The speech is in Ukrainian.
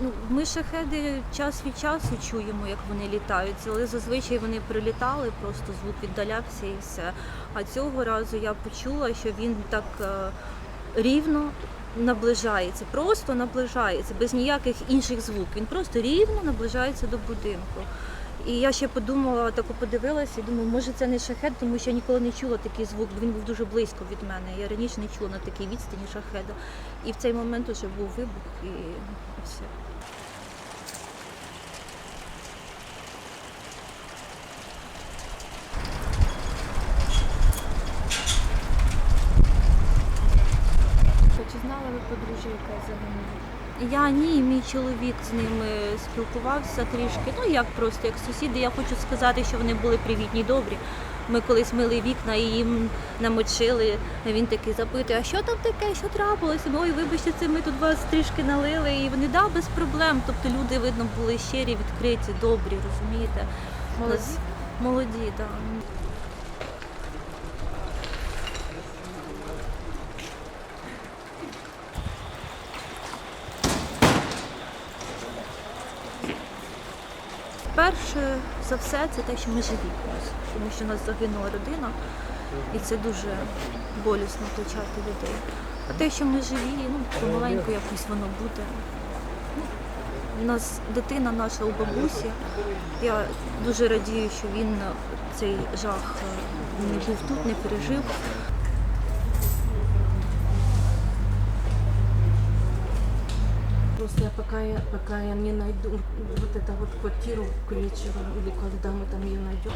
Ну, ми шахеди час від часу чуємо, як вони літають, але зазвичай вони прилітали, просто звук віддалявся і все. А цього разу я почула, що він так е, рівно наближається, просто наближається, без ніяких інших звуків. Він просто рівно наближається до будинку. І я ще подумала, тако подивилася і думаю, може це не шахет, тому що я ніколи не чула такий звук, він був дуже близько від мене. Я раніше не чула на такій відстані шахеда. І в цей момент вже був вибух і все. Чи знали ви подружжя, яке загинуло? Я ні, мій чоловік з ними спілкувався трішки. Ну як просто як сусіди. Я хочу сказати, що вони були привітні, добрі. Ми колись мили вікна і їм намочили. Він такий запитує, а що там таке, що трапилося? Ой, вибачте, це ми тут вас трішки налили. І вони да, без проблем. Тобто люди, видно, були щирі, відкриті, добрі, розумієте? Молоді? Молоді, так. Перше за все це те, що ми живі, тому що у нас загинула родина, і це дуже болісно втрачати людей. А те, що ми живі, ну помаленьку якось воно буде. Ну, У нас дитина наша у бабусі. Я дуже радію, що він цей жах не був тут, не пережив. Просто Я пока, я, пока я не найду вот эту вот квартиру к вечеру или когда мы там ее найдем.